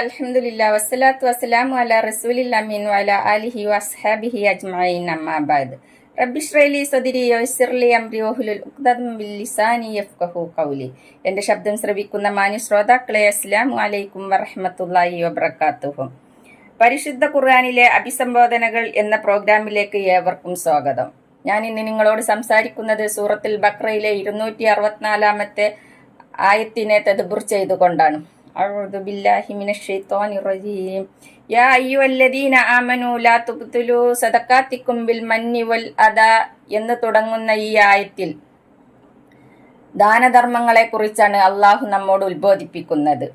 അൽഹംദുലില്ല വസ്സലാത്തു വസ്സലാമു വസ്ഹാബിഹി ശബ്ദം ശ്രവിക്കുന്ന മാന്യ ശ്രോതാക്കളെ അസ്സലാമു അലൈക്കും വറഹമത്തല്ലാഹി വബറകാതുഹു പരിശുദ്ധ ഖുർആാനിലെ അഭിസംബോധനകൾ എന്ന പ്രോഗ്രാമിലേക്ക് ഏവർക്കും സ്വാഗതം. ഞാൻ ഇന്ന് നിങ്ങളോട് സംസാരിക്കുന്നത് സൂറത്തിൽ ബക്രയിലെ ഇരുന്നൂറ്റി അറുപത്തിനാലാമത്തെ ആയത്തിനെ തെതുബുർ ചെയ്തുകൊണ്ടാണ്. أعوذ بالله من الشيطان الرجيم يا أيها الذين آمنوا لا تبطلوا صدقاتكم بالمن والأذى എന്ന് തുടങ്ങുന്ന ഈ ആയത്തിൽ ദാനധർമ്മങ്ങളെ കുറിച്ചാണ് അള്ളാഹു നമ്മോട് ഉത്ബോധിപ്പിക്കുന്നത്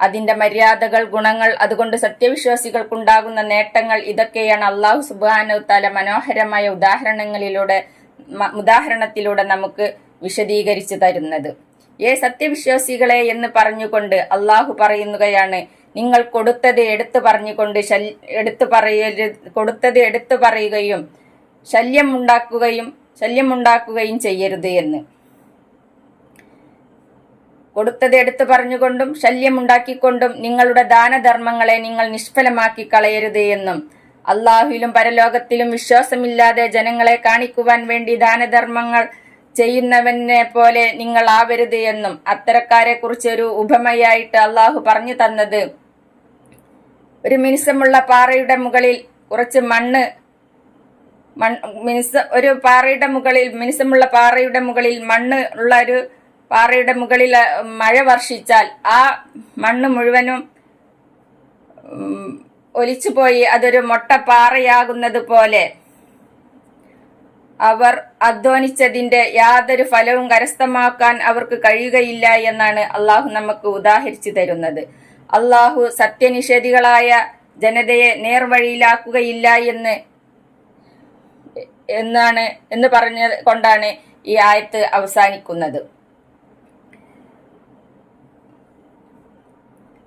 അതിന്റെ മര്യാദകൾ ഗുണങ്ങൾ അതുകൊണ്ട് സത്യവിശ്വാസികൾക്കുണ്ടാകുന്ന നേട്ടങ്ങൾ ഇതൊക്കെയാണ് അള്ളാഹു സുബാനു തല മനോഹരമായ ഉദാഹരണങ്ങളിലൂടെ മ- ഉദാഹരണത്തിലൂടെ നമുക്ക് വിശദീകരിച്ചു തരുന്നത് ഏ സത്യവിശ്വാസികളെ എന്ന് പറഞ്ഞുകൊണ്ട് അള്ളാഹു പറയുകയാണ് നിങ്ങൾ കൊടുത്തത് എടുത്തു പറഞ്ഞുകൊണ്ട് എടുത്തു പറയരുത് കൊടുത്തത് എടുത്തു പറയുകയും ശല്യമുണ്ടാക്കുകയും ശല്യമുണ്ടാക്കുകയും ചെയ്യരുത് എന്ന്. കൊടുത്തത് എടുത്തു പറഞ്ഞുകൊണ്ടും ശല്യമുണ്ടാക്കിക്കൊണ്ടും നിങ്ങളുടെ ദാനധർമ്മങ്ങളെ നിങ്ങൾ നിഷ്ഫലമാക്കി കളയരുത് എന്നും. അള്ളാഹുവിലും പരലോകത്തിലും വിശ്വാസമില്ലാതെ ജനങ്ങളെ കാണിക്കുവാൻ വേണ്ടി ദാനധർമ്മങ്ങൾ ചെയ്യുന്നവനെ പോലെ നിങ്ങൾ ആവരുത് എന്നും അത്തരക്കാരെ കുറിച്ച് ഒരു ഉപമയായിട്ട് അള്ളാഹു പറഞ്ഞു തന്നത്. ഒരു മിനുസമുള്ള പാറയുടെ മുകളിൽ കുറച്ച് മണ്ണ് മിനുസ ഒരു പാറയുടെ മുകളിൽ മിനുസമുള്ള പാറയുടെ മുകളിൽ മണ്ണ് ഉള്ള ഒരു പാറയുടെ മുകളിൽ മഴ വർഷിച്ചാൽ ആ മണ്ണ് മുഴുവനും ഒലിച്ചുപോയി അതൊരു മൊട്ടപ്പാറയാകുന്നത് പോലെ അവർ അധ്വാനിച്ചതിന്റെ യാതൊരു ഫലവും കരസ്ഥമാക്കാൻ അവർക്ക് കഴിയുകയില്ല എന്നാണ് അള്ളാഹു നമുക്ക് ഉദാഹരിച്ചു തരുന്നത്. അള്ളാഹു സത്യനിഷേധികളായ ജനതയെ നേർവഴിയിലാക്കുകയില്ല എന്ന് എന്നാണ് എന്ന് പറഞ്ഞ കൊണ്ടാണ് ഈ ആയത്ത് അവസാനിക്കുന്നത്.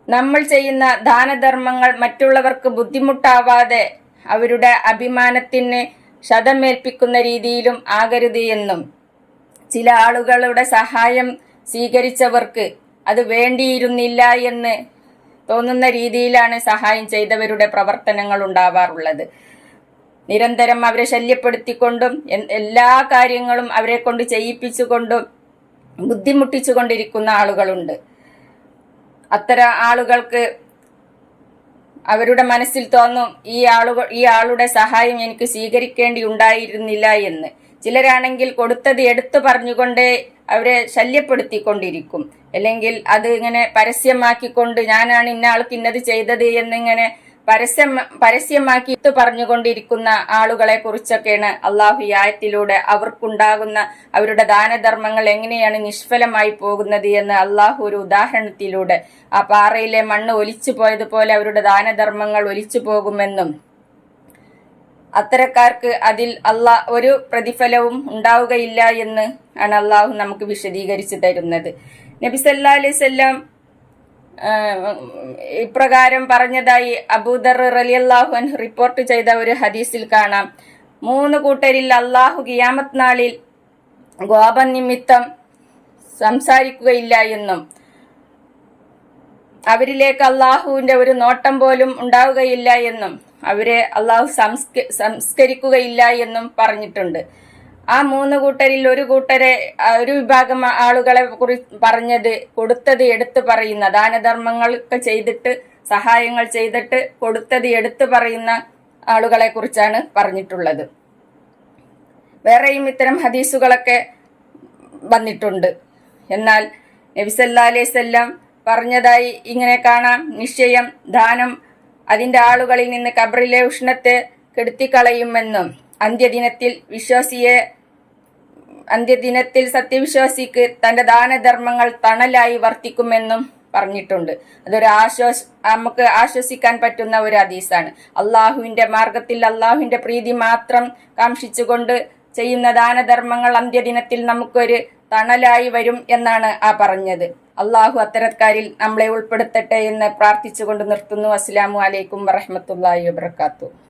നമ്മൾ ചെയ്യുന്ന ദാനധർമ്മങ്ങൾ മറ്റുള്ളവർക്ക് ബുദ്ധിമുട്ടാവാതെ അവരുടെ അഭിമാനത്തിന് ക്ഷതമേൽപ്പിക്കുന്ന രീതിയിലും ആകരുത് എന്നും. ചില ആളുകളുടെ സഹായം സ്വീകരിച്ചവർക്ക് അത് വേണ്ടിയിരുന്നില്ല എന്ന് തോന്നുന്ന രീതിയിലാണ് സഹായം ചെയ്തവരുടെ പ്രവർത്തനങ്ങൾ ഉണ്ടാവാറുള്ളത്. നിരന്തരം അവരെ ശല്യപ്പെടുത്തിക്കൊണ്ടും എല്ലാ കാര്യങ്ങളും അവരെ കൊണ്ട് ചെയ്യിപ്പിച്ചുകൊണ്ടും ബുദ്ധിമുട്ടിച്ചുകൊണ്ടിരിക്കുന്ന ആളുകളുണ്ട്. അത്തരം ആളുകൾക്ക് അവരുടെ മനസ്സിൽ തോന്നും ഈ ആളുകൾ ഈ ആളുടെ സഹായം എനിക്ക് സ്വീകരിക്കേണ്ടി ഉണ്ടായിരുന്നില്ല എന്ന്. ചിലരാണെങ്കിൽ കൊടുത്തത് എടുത്തു പറഞ്ഞുകൊണ്ട് അവരെ ശല്യപ്പെടുത്തിക്കൊണ്ടിരിക്കും. അല്ലെങ്കിൽ അത് ഇങ്ങനെ പരസ്യമാക്കിക്കൊണ്ട് ഞാനാണ് ഇന്ന ആൾക്ക് ഇന്നത് ചെയ്തത് എന്നിങ്ങനെ പരസ്യം പരസ്യമാക്കി ഇട്ട് പറഞ്ഞുകൊണ്ടിരിക്കുന്ന ആളുകളെ കുറിച്ചൊക്കെയാണ് അള്ളാഹു ആയത്തിലൂടെ അവർക്കുണ്ടാകുന്ന അവരുടെ ദാനധർമ്മങ്ങൾ എങ്ങനെയാണ് നിഷ്ഫലമായി പോകുന്നത് എന്ന് അള്ളാഹു ഒരു ഉദാഹരണത്തിലൂടെ ആ പാറയിലെ മണ്ണ് ഒലിച്ചു പോയതുപോലെ അവരുടെ ദാനധർമ്മങ്ങൾ ഒലിച്ചു പോകുമെന്നും അത്തരക്കാർക്ക് അതിൽ അള്ളാ ഒരു പ്രതിഫലവും ഉണ്ടാവുകയില്ല എന്ന് ആണ് അള്ളാഹു നമുക്ക് വിശദീകരിച്ചു തരുന്നത്. നബി സല്ലാ അലൈഹി സ്വല്ലാം ഇപ്രകാരം പറഞ്ഞതായി അബൂദർ റലിയല്ലാഹു അൻഹു റിപ്പോർട്ട് ചെയ്ത ഒരു ഹദീസിൽ കാണാം. മൂന്ന് കൂട്ടരിൽ അള്ളാഹു കിയാമത്ത് നാളിൽ ഗോപനിമിത്തം സംസാരിക്കുകയില്ല എന്നും അവരിലേക്ക് അള്ളാഹുവിന്റെ ഒരു നോട്ടം പോലും ഉണ്ടാവുകയില്ല എന്നും അവരെ അള്ളാഹു സംസ്കരിക്കുകയില്ല എന്നും പറഞ്ഞിട്ടുണ്ട്. ആ മൂന്ന് കൂട്ടരിൽ ഒരു കൂട്ടരെ ഒരു വിഭാഗം ആളുകളെ കുറി പറഞ്ഞത് കൊടുത്തത് എടുത്തു പറയുന്ന ദാനധർമ്മങ്ങളൊക്കെ ചെയ്തിട്ട് സഹായങ്ങൾ ചെയ്തിട്ട് കൊടുത്തത് എടുത്തു പറയുന്ന ആളുകളെ കുറിച്ചാണ് പറഞ്ഞിട്ടുള്ളത്. വേറെയും ഇത്തരം ഹദീസുകളൊക്കെ വന്നിട്ടുണ്ട്. എന്നാൽ നബിസല്ലാ പറഞ്ഞതായി ഇങ്ങനെ കാണാം. നിശ്ചയം ദാനം അതിന്റെ ആളുകളിൽ നിന്ന് കബറിലെ ഉഷ്ണത്തെ കെടുത്തിക്കളയുമെന്നും അന്ത്യദിനത്തിൽ വിശ്വാസിയെ അന്ത്യദിനത്തിൽ സത്യവിശ്വാസിക്ക് തന്റെ ദാനധർമ്മങ്ങൾ തണലായി വർത്തിക്കുമെന്നും പറഞ്ഞിട്ടുണ്ട്. അതൊരു ആശ്വാസ നമുക്ക് ആശ്വസിക്കാൻ പറ്റുന്ന ഒരു ഹദീസാണ്. അള്ളാഹുവിന്റെ മാർഗത്തിൽ അള്ളാഹുവിന്റെ പ്രീതി മാത്രം കാംക്ഷിച്ചുകൊണ്ട് ചെയ്യുന്ന ദാനധർമ്മങ്ങൾ അന്ത്യദിനത്തിൽ നമുക്കൊരു തണലായി വരും എന്നാണ് ആ പറഞ്ഞത്. അള്ളാഹു അത്തരക്കാരിൽ നമ്മളെ ഉൾപ്പെടുത്തട്ടെ എന്ന് പ്രാർത്ഥിച്ചുകൊണ്ട് നിർത്തുന്നു. അസ്സലാമു അലൈക്കും വറഹമത്തല്ലാഹി വബർക്കാത്തു